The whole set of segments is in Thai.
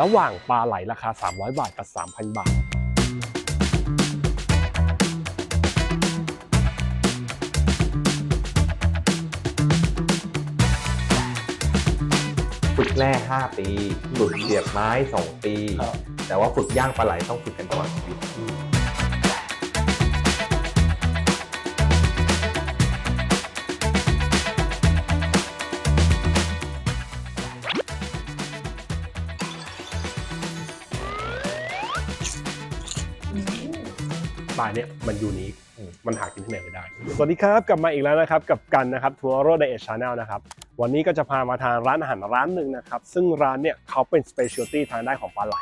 ระหว่างปลาไหลราคา 300 บาทกับ 3,000 บาท ฝึกแร่5 ปี ฝึกเสียบไม้ 2 ปีครับแต่ว่าฝึกย่างปลาไหลต้องฝึกกันตลอดชีวิต ลาเนี่ยมันยูนิคมันหากินที่ไหนไม่ได้ สวัสดีครับ กลับมาอีกแล้วนะครับ กับกันนะครับทัวร์โรดไดเอชชาแนลนะครับ วันนี้ก็จะพามาทานร้านอาหารร้านหนึ่งนะครับ ซึ่งร้านเนี่ยเขาเป็นสเปเชียลตี้ทางด้านของปลาไหล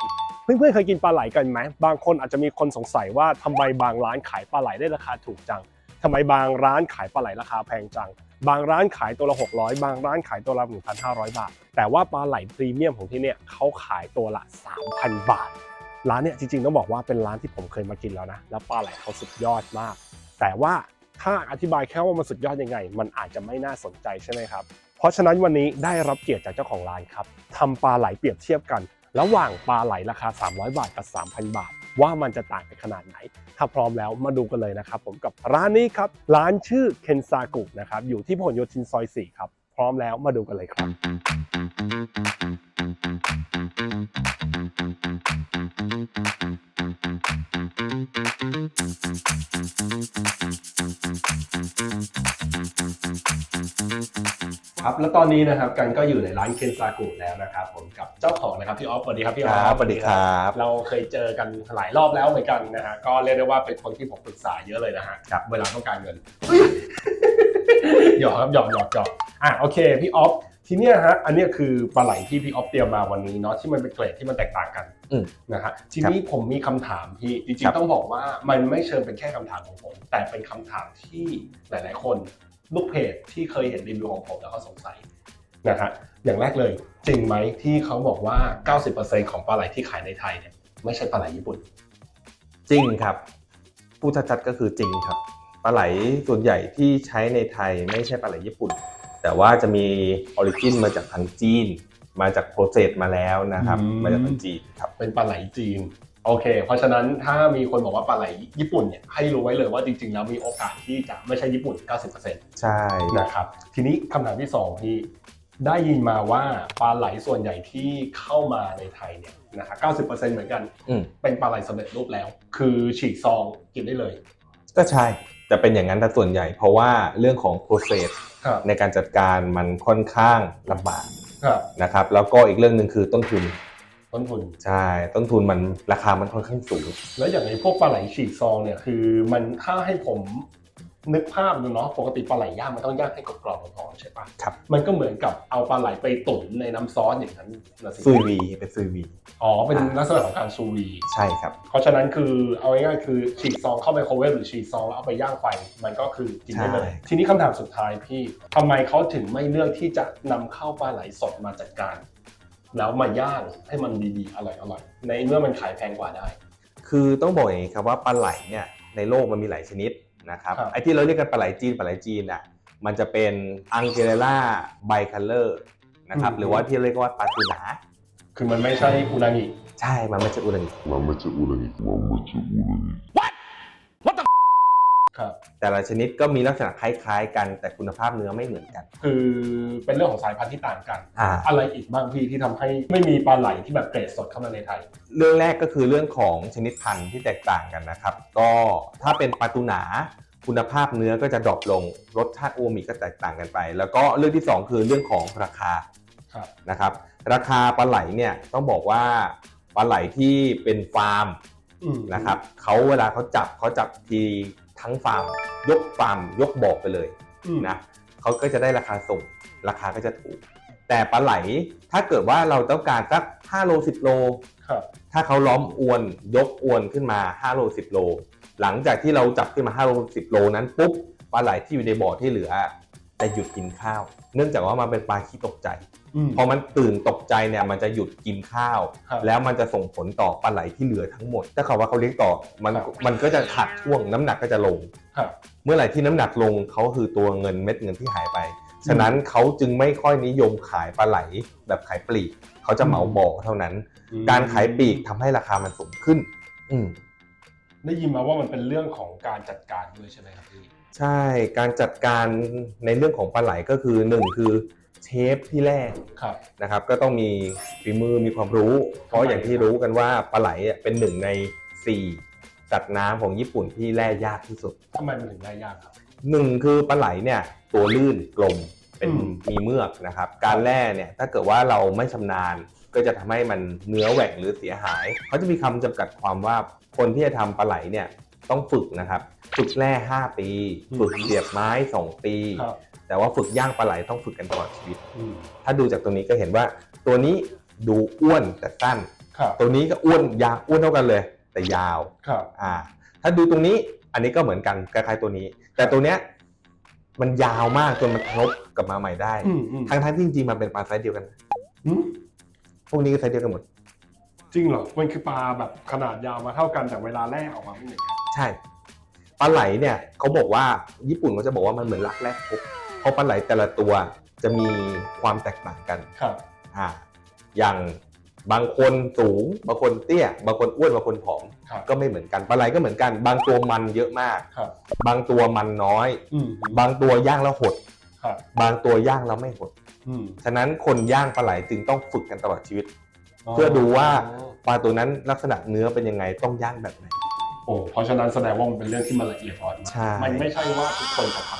เพื่อนๆเคยกินปลาไหลกันไหม บางคนอาจจะมีคนสงสัยว่าทำไมบางร้านขายปลาไหลได้ราคาถูกจังทำไมบางร้านขายปลาไหลราคาแพงจัง บางร้านขายตัวละ 600 บางร้านขายตัวละ1,500 บาท แต่ว่าปลาไหลพรีเมียมของที่เนี่ยเขาขายตัวละ 3,000 บาท ร้านเนี่ยจริงๆต้องบอกว่าเป็นร้านที่ผมเคยมากินแล้วนะแล้วปลาไหลเขาสุดยอดมาก แต่ว่าถ้าอธิบายแค่ว่ามันสุดยอดยังไง มันอาจจะไม่น่าสนใจใช่ไหมครับ เพราะฉะนั้นวันนี้ได้รับเกียรติจากเจ้าของร้านครับทำปลาไหลเปรียบเทียบกัน ระหว่างปลาไหลราคา 300 บาทกับ 3,000 บาท ว่ามันจะต่างกันขนาดไหน ถ้าพร้อมแล้วมาดูกันเลยนะครับผมกับร้านนี้ครับร้านชื่อเคนซากุนะครับอยู่ที่พหลโยธินซอย 4 ครับ ร้อมแล้วมาดูกันเลยครับ ครับแล้วตอนนี้นะครับกันก็อยู่ในร้านเคนซากุแล้วนะครับผมกับเจ้าของนะครับพี่ออฟสวัสดีครับพี่อคอฟรับสวัสดีครับ เราเคยเจอกันหลายรอบแล้วเหมือนกันนะฮะก็เรียกได้ว่าเป็นคนที่ผมปรึกษาเยอะเลยนะฮะครับเวลาต้องการเงินหยอกครับหยอกหยอกหยอกอะโอเคพี่ออฟทีเนี้ยฮะอันเนี้ยคือปลาไหลที่พี่ออฟเตรียมมาวันนี้เนาะที่มันเป็นเกรดที่มันแตกต่างกันอืม นะฮะทีนี้ผมมีคำถามพี่จริครังบ ๆต้องบอกว่ามันไม่เชิงเป็นแค่คำถามของผม แต่เป็นคำถามที่หลาย ๆ คน ลูกเพจที่เคยเห็นรีวิวของผมแล้วก็สงสัยนะฮะอย่างแรกเลยจริงไหมที่เขาบอกว่า 90%ของปลาไหลที่ขายในไทยเนี่ยไม่ใช่ปลาไหลญี่ปุ่น จริงครับพูดชัดๆก็คือจริงครับปลาไหลส่วนใหญ่ที่ใช้ในไทยไม่ใช่ปลาไหลญี่ปุ่น แต่ว่าจะมีออริจินมาจากทางจีน มาจากโปรเซสมาแล้วนะครับอืมมาจากทางจีนครับเป็นปลาไหลจีน โอเค เพราะฉะนั้นถ้ามีคนบอกว่าปลาไหลญี่ปุ่นเนี่ยให้รู้ไว้เลยว่าจริงๆ แล้วมีโอกาสที่จะไม่ใช่ญี่ปุ่น 90%ใช่นะครับ ทีนี้คำถามที่สองพี่ได้ยินมาว่าปลาไหลส่วนใหญ่ที่เข้ามาในไทยเนี่ยนะฮะ90%เหมือนกันอืม เป็นปลาไหลสำเร็จรูปแล้ว คือฉีกซองกินได้เลยก็ใช่แต่เป็นอย่างนั้นแต่ส่วนใหญ่ เพราะว่าเรื่องของโปรเซสครับในการจัดการมันค่อนข้างลำบากครับนะครับ แล้วก็อีกเรื่องหนึ่งคือต้นทุน ต้นทุน ใช่ ต้นทุนมันราคามันค่อนข้างสูง แล้วอย่างไอ้พวกปลาไหลฉีกซองเนี่ยคือมันถ้าให้ผมนึกภาพดูเนาะปกติปลาไหลย่างมันต้องย่างให้กรอบๆหอมๆใช่ปะครับ มันก็เหมือนกับเอาปลาไหลไปตุ๋นในน้ำซอสอย่างนั้นนะสิซุยวีเป็นซุยวี อ๋อเป็นลักษณะของการซูวี ใช่ครับ เพราะฉะนั้นคือเอาง่ายๆคือฉีกซองเข้าไมโครเวฟหรือฉีกซองแล้วเอาไปย่างไฟมันก็คือกินได้เลยใช่ทีนี้คำถามสุดท้ายพี่ทำไมเขาถึงไม่เลือกที่จะนำเข้าปลาไหลสดมาจัดการ แล้วมาย่างให้มันดีๆ อร่อยๆ ในเมื่อมันขายแพงกว่าได้ คือต้องบอกอย่างนี้ครับว่าปลาไหลเนี่ยในโลกมันมีหลายชนิดนะครับครับ ไอ้ที่เราเรียกกันปลาไหลจีนปลาไหลจีนอะมันจะเป็นอังเกเรล่าไบคัลเลอร์นะครับหรือว่าที่เรียกว่าปลาตูหนาคือมันไม่ใช่อุนางิ ใช่มันไม่ใช่อุรังิ Mama cak ulangi, mama cak ulangi. ครับแต่ละชนิดก็มีลักษณะคล้ายๆ กัน แต่คุณภาพเนื้อไม่เหมือนกัน คือเป็นเรื่องของสายพันธุ์ที่ต่างกัน อ่า อะไรอีกบ้างพี่ที่ทำให้ไม่มีปลาไหลที่แบบเกรดสดเข้ามาในไทย เรื่องแรกก็คือเรื่องของชนิดพันธุ์ที่แตกต่างกันนะครับ ก็ถ้าเป็นปลาตูหนา คุณภาพเนื้อก็จะดรอปลงรสชาติอูมิก็แตกต่างกันไป แล้วก็เรื่องที่สองคือเรื่องของราคาครับ นะครับราคาปลาไหลเนี่ยต้องบอกว่าปลาไหลที่เป็นฟาร์ม อืมนะครับเขาเวลาเขาจับเขาจับที ทั้งฟาร์ม ยกฟาร์ม ยกบอกไปเลยอืมนะเขาก็จะได้ราคาส่ง ราคาก็จะถูก แต่ปลาไหลถ้าเกิดว่าเราต้องการสัก5โล10โลครับถ้าเขาล้อมอวนยกอวนขึ้นมา5โล10โลหลังจากที่เราจับขึ้นมา5โล10โลนั้นปุ๊บปลาไหลที่อยู่ในบ่อที่เหลือจะหยุดกินข้าว เนื่องจากว่ามันเป็นปลาขี้ตกใจอืม พอมันตื่นตกใจเนี่ยมันจะหยุดกินข้าวครับแล้วมันจะส่งผลต่อปลาไหลที่เหลือทั้งหมด ถ้าเขาว่าเขาเลี้ยงต่อมันครับมันก็จะขาดช่วงน้ำหนักก็จะลงครับเมื่อไหร่ที่น้ำหนักลงเขาคือตัวเงินเม็ดเงินที่หายไป ฉะนั้นเขาจึงไม่ค่อยนิยมขายปลาไหลแบบขายปลีกเขาจะเหมาบ่อเท่านั้นอืมการขายปลีกทำให้ราคามันสูงขึ้น อืมได้ยินมาว่ามันเป็นเรื่องของการจัดการด้วยใช่ไหมครับพี่ใช่การจัดการในเรื่องของปลาไหลก็คือหนึ่งคือ เชฟที่แรกครับ นะครับก็ต้องมีฝีมือมีความรู้ เพราะอย่างที่รู้กันว่าปลาไหลอะเป็นหนึ่งในสี่สัตว์น้ำของญี่ปุ่นที่แล่ยากที่สุดทำไมมันถึงได้ยากครับ หนึ่งคือปลาไหลเนี่ยตัวลื่นกลมเป็นอืม มีเมือกนะครับ การแล่เนี่ยถ้าเกิดว่าเราไม่ชำนาญ ก็จะทำให้มันเนื้อแหว่งหรือเสียหายเขาจะมีคำจำกัดความว่าคนที่จะทำปลาไหลเนี่ยต้องฝึกนะครับ ฝึกแล่5ปี ฝึกเสียบไม้ 2 ปี ครับ แต่ว่าฝึกย่างปลาไหลต้องฝึกกันตลอดชีวิตอืมถ้าดูจากตรงนี้ก็เห็นว่า ตัวนี้ดูอ้วนแต่สั้นครับตัวนี้ก็อ้วนยาวอ้วนเท่ากันเลย แต่ยาวครับอ่า ถ้าดูตรงนี้อันนี้ก็เหมือนกันคล้ายๆตัวนี้ แต่ตัวเนี้ยมันยาวมากจนมันทบกลับมาใหม่ได้อืมอืมทั้งๆที่จริงๆมันเป็นปลาไซส์เดียวกันอืมพวกนี้ก็ไซส์เดียวกันหมด จริงเหรอ มันคือปลาแบบขนาดยาวมาเท่ากันแต่เวลาแล่ออกมาไม่เหมือนกันใช่ ปลาไหลเนี่ยเขาบอกว่าญี่ปุ่นเขาจะบอกว่ามันเหมือนรักแรกพบ เพราะปลาไหลแต่ละตัวจะมีความแตกต่างกันครับอ่าอย่างบางคนสูง บางคนเตี้ย บางคนอ้วน บางคนผอม ครับก็ไม่เหมือนกัน ปลาไหลก็เหมือนกัน บางตัวมันเยอะมาก ครับบางตัวมันน้อย อืมบางตัวย่างแล้วหด ครับบางตัวย่างแล้วไม่หด อืมฉะนั้นคนย่างปลาไหลจึงต้องฝึกกันตลอดชีวิต เพื่อดูว่า ปลาตัวนั้นลักษณะเนื้อเป็นยังไงต้องย่างแบบไหน โอ้เพราะฉะนั้นแสดงว่ามันเป็นเรื่องที่มันละเอียดอ่อนมากใช่ มันไม่ใช่ว่าทุกคนจะทำ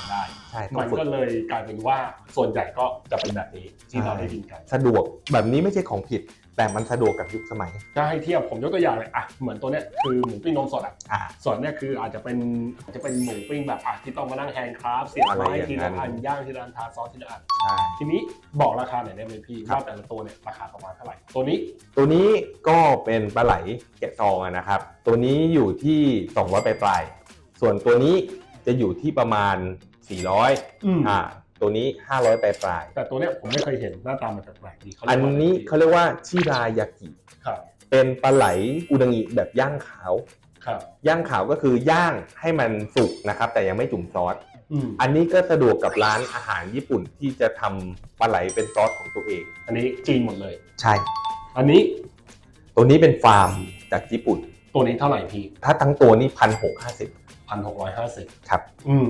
ได้ ใช่ต้อมังนฝึกก็เลยกลายเป็นว่าส่วนใหญ่ก็จะเป็นแบบนี้ที่เราได้ยินกัน สะดวกแบบนี้ไม่ใช่ของผิด แต่มันสะดวกกับยุคสมัย ถ้าให้เทียบผมยกตัวอย่างเลยอะเหมือนตัวเนี้ยคือหมูปิ้งนมสดอะอ่า ส่วนเนี้ยคืออาจจะเป็นอาจจะเป็นหมูปิ้งแบบอะที่ต้องมานั่งแฮนด์คราฟเสียบอะไรไม้อย่างทีนั้ละนอันย่างทีละอันทาซอสทีละอันใช่ ทีนี้บอกราคาหน่อยได้ไหมพี่ครับ ว่าแต่ละตัวเนี่ยราคาประมาณเท่าไหร่ตัวนี้ตัวนี้ก็เป็นปลาไหลแกะซองอะนะครับ ตัวนี้อยู่ที่200ปลายปลายๆส่วนตัวนี้จะอยู่ที่ประมาณ400 อืมอ่าตัวนี้ 500ปลายปลายแต่ตัวเนี้ยผมไม่เคยเห็นหน้าตามันแปลกๆดีเขาๆเรีอัยนกว่าะไรนี้พี่เขาเรียกว่าชิรายากิ ครับเป็นปลาไหลอุดางิแบบย่างขาว ครับ ย่างขาวก็คือย่างให้มันสุกนะครับ แต่ยังไม่จุ่มซอส อืมอันนี้ก็สะดวกกับร้านอาหารญี่ปุ่นที่จะทำปลาไหลเป็นซอสของตัวเอง อันนี้จีนหมดเลย ใช่ อันนี้ตัวนี้เป็นฟาร์มจากญี่ปุ่น ตัวนี้เท่าไหร่พี่ถ้าทั้งตัวนี่พันหกห้าสิบพันหกร้อยห้าสิบครับ อืม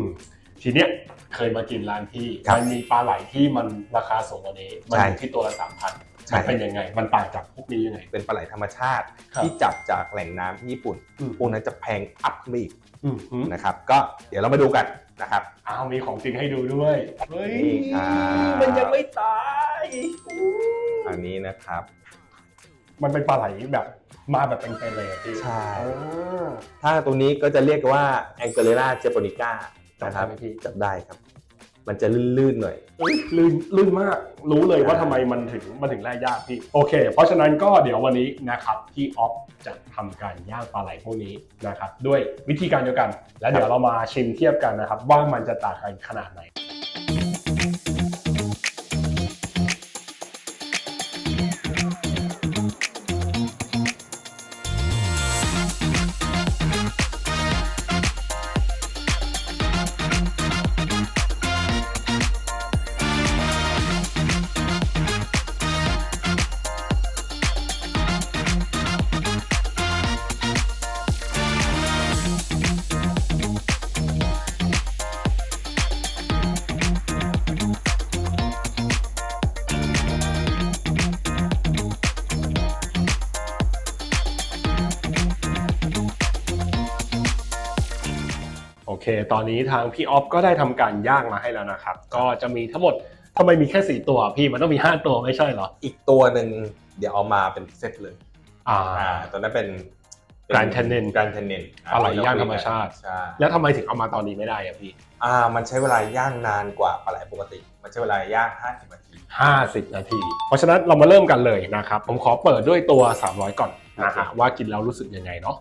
ทีเนี้ยเคยมากินร้านพี่ครับมันมีปลาไหลที่มันราคาสูงกว่านี้ มันใช่อยู่ที่ตัวละสามพันใช่ มันเป็นยังไง มันต่างจากพวกนี้ยังไง เป็นปลาไหลธรรมชาติครับที่จับจากแหล่งน้ำที่ญี่ปุ่นอืม พวกนั้นจะแพงอัพขึ้นไปอีกอืมอืมนะครับ ก็เดี๋ยวเรามาดูกันนะครับ อ้าวมีของจริงให้ดูด้วย เฮ้ย นี่ครับ มันยังไม่ตายอันนี้นะครับ มันเป็นปลาไหลแบบมาแบบเป็นๆเลยอะพี่ใช่ อ่าถ้าตัวนี้ก็จะเรียกว่าแองเก r ล่าเจโปนิก้านะครับ จับได้ไหมพี่จับได้ครับ มันจะลื่นๆหน่อยเอ้ยลื่นลื่นมากรู้เลยว่าทำไมมันถึงมันถึงแร่ยากพี่โอเค เพราะฉะนั้นก็เดี๋ยววันนี้นะครับพี่ออฟจะทำการย่างปลาไหลพวกนี้นะครับด้วยวิธีการเดียวกัน แล้วเดี๋ยวเรามาชิมเทียบกันนะครับ ว่ามันจะต่างกันขนาดไหน เค ตอนนี้ทางพี่ออฟก็ได้ทำการย่างมาให้แล้วนะครับ ก็จะมีทั้งหมดทำไมมีแค่สี่ตัวพี่มันต้องมีห้าตัวไม่ใช่เหรอ อีกตัวหนึ่งเดี๋ยวเอามาเป็นเซตเลย อ่าอ่าตัวนั้นเป็น Grand Canyon การเทนเนนปลาไหลย่างธรรมชาติใช่แล้วทำไมถึงเอามาตอนนี้ไม่ได้อะพี่อ่า มันใช้เวลาย่างนานกว่าปลาไหลปกติ มันใช้เวลาย่าง 50 นาที 50 นาที เพราะฉะนั้นเรามาเริ่มกันเลยนะครับ ผมขอเปิดด้วยตัว 300 ก่อนนะฮะว่ากินแล้วรู้สึกยังไงเนาะ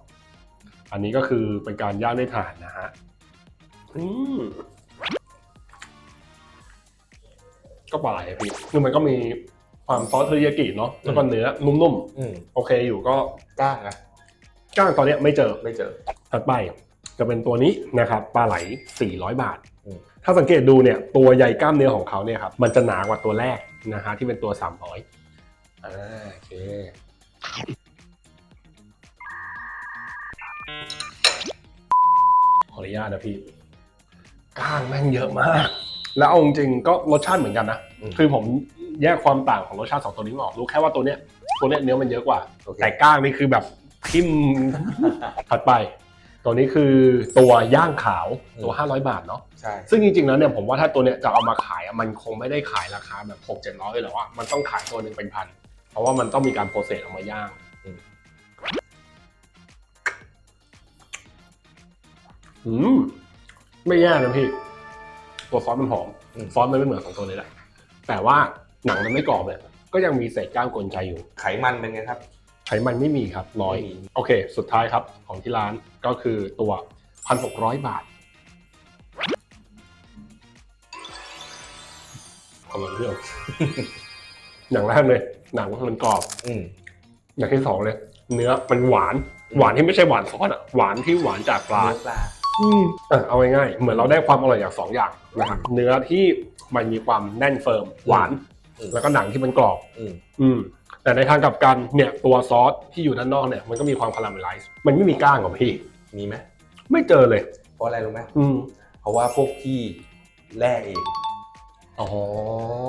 อันนี้ก็คือเป็นการย่างด้วยถ่านนะฮะ ก็ปลายอะพี่คือมันก็มีความซอสเทอริยากิเนาะแล้วก็เนื้อนุ่มๆโอเคอยู่ก็กล้างนะก้างตอนนี้ไม่เจอ ไม่เจอ ถัดไปจะเป็นตัวนี้นะครับปลาไหล 400 บาทถ้าสังเกตดูเนี่ยตัวใหญ่กล้ามเนื้อของเขาเนี่ยครับมันจะหนากว่าตัวแรกนะฮะที่เป็นตัว 300อ่าโอเค ขออนุญาตนะพี่ ก้างแม่งเยอะมาก แล้วเอาจริงๆก็รสชาติเหมือนกันนะ อืม คือผมแยกความต่างของรสชาติสองตัวนี้ไม่ออก รู้แค่ว่าตัวเนี้ย ตัวเนี้ยเนื้อมันเยอะกว่า โอเคแต่ก้างนี่คือแบบทิ่ม ถัดไป ตัวนี้คือตัวย่างขาวตัว 500 บาทเนาะ ใช่ซึ่งจริงๆแล้วเนี่ยผมว่าถ้าตัวเนี้ยจะเอามาขายอะมันคงไม่ได้ขายราคาแบบหกเจ็ดร้อยหรอกว่ามันต้องขายตัวหนึ่งเป็นพัน เพราะว่ามันต้องมีการโปรเซสออกมาย่าง อืม ไม่แย่นะพี่ ตัวซอสมันหอม อืม ซอสมันไม่เหมือนของตัวนี้แหละ แต่ว่าหนังมันไม่กรอบเนี่ยก็ยังมีเศษก้างกลใจอยู่ ไขมันเป็นไงครับไขมันไม่มีครับน้อย ไม่มีโอเค สุดท้ายครับของที่ร้านก็คือตัวพันหกร้อยบาทกำลังเรื่องอย่างแรกเลย หนังมันกรอบ อืม อย่างที่สองเลย เนื้อมันหวานหวานที่ไม่ใช่หวานซอสอะหวานที่หวานจากปลา เนื้อปลา อืมอะเอาง่ายๆเหมือนเราได้ความอร่อยอย่างสองอย่างนะครับเนื้อที่มันมีความแน่นเฟิร์มหวาน อืม แล้วก็หนังที่มันกรอบ อืม อืม แต่ในทางกลับกันเนี่ยตัวซอสที่อยู่ด้านนอกเนี่ยมันก็มีความคาราเมลไลซ์มันไม่มีก้างของพี่ มีไหมไม่เจอเลย เพราะอะไรรู้ไหมอืม เพราะว่าพวกพี่แร่เอง อ๋อ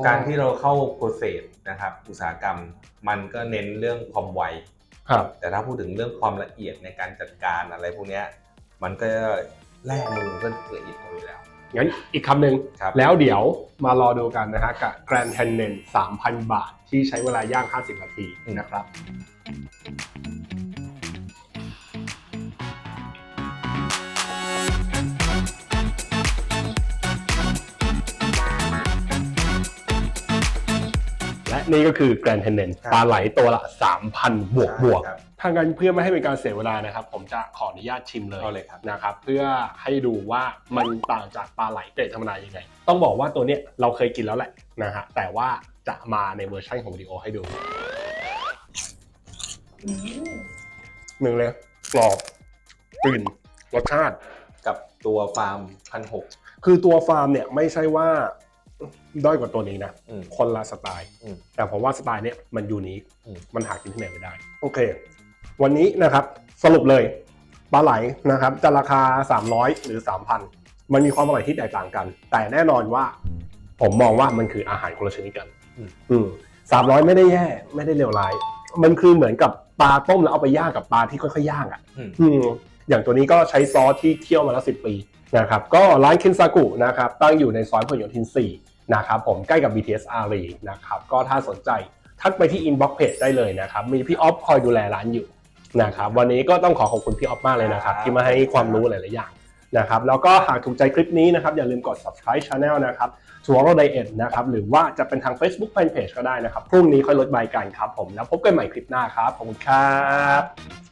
การที่เราเข้าโปรเซสนะครับ อุตสาหกรรมมันก็เน้นเรื่องความไว ครับ แต่ถ้าพูดถึงเรื่องความละเอียดในการจัดการอะไรพวกเนี้ยมันก็ แร่มือก็ละเอียดกว่าอยู่แล้ว งั้นอีกคำหนึ่งครับ แล้วเดี๋ยวมารอดูกันนะฮะกับ Grand t a n n e n 3,000 บาท ที่ใช้เวลาย่าง 50 นาทีนะครับ และนี่ก็คือ Grand t a n n e n ครับ ปลาไหลตัวละ 3,000 บวกบวกครับ ทางการเพื่อไม่ให้เป็นการเสียเวลานะครับ ผมจะขออนุญาตชิมเลยเอาเลยครับ นะครับ เพื่อให้ดูว่ามันต่างจากปลาไหลเกรดธรรมดายังไง ต้องบอกว่าตัวเนี้ยเราเคยกินแล้วแหละนะฮะแต่ว่าจะมาในเวอร์ชันของวิดีโอให้ดูหนึ่งเลยกรอบกลิ่นรสชาติ กับตัวฟาร์มพันหกคือตัวฟาร์มเนี่ยไม่ใช่ว่าด้อยกว่าตัวนี้นะ อืมคนละสไตล์ อืม แต่ผมว่าสไตล์เนี้ยมันยูนิคอืม มันหากินที่ไหนไม่ได้ โอเค วันนี้นะครับสรุปเลยปลาไหลนะครับจะราคา 300 หรือ 3,000 มันมีความอร่อยที่แตกต่างกัน แต่แน่นอนว่า ผมมองว่ามันคืออาหารคนละชนิดกันอืมอืมสามร้อยไม่ได้แย่ไม่ได้เลวร้าย มันคือเหมือนกับปลาต้มแล้วเอาไปย่างกับปลาที่ค่อยๆย่างอะอืมอืมอย่างตัวนี้ก็ใช้ซอสที่เคี่ยวมาแล้วสิปีนะครับก็ร้านคินซากุนะครับตั้งอยู่ในซอยพหลโยธิน4นะครับผมใกล้กับ BTS อารีนะครับก็ถ้าสนใจ ทักไปที่ inbox page ได้เลยนะครับมีพี่ออฟคอยดูแลร้านอยู่นะครับวันนี้ก็ต้องขอขอบคุณพี่ออฟมากเลยนะครับที่มาให้ความรู้หลายๆอย่างนะครับแล้วก็หากถูกใจคลิปนี้นะครับอย่าลืมกด subscribe channel นะครับ Tomorrow Diet นะครับหรือว่าจะเป็นทาง Facebook Fanpage ก็ได้นะครับ พรุ่งนี้ค่อยลดใบกันครับผมแล้วพบกันใหม่คลิปหน้าครับ ขอบคุณครับ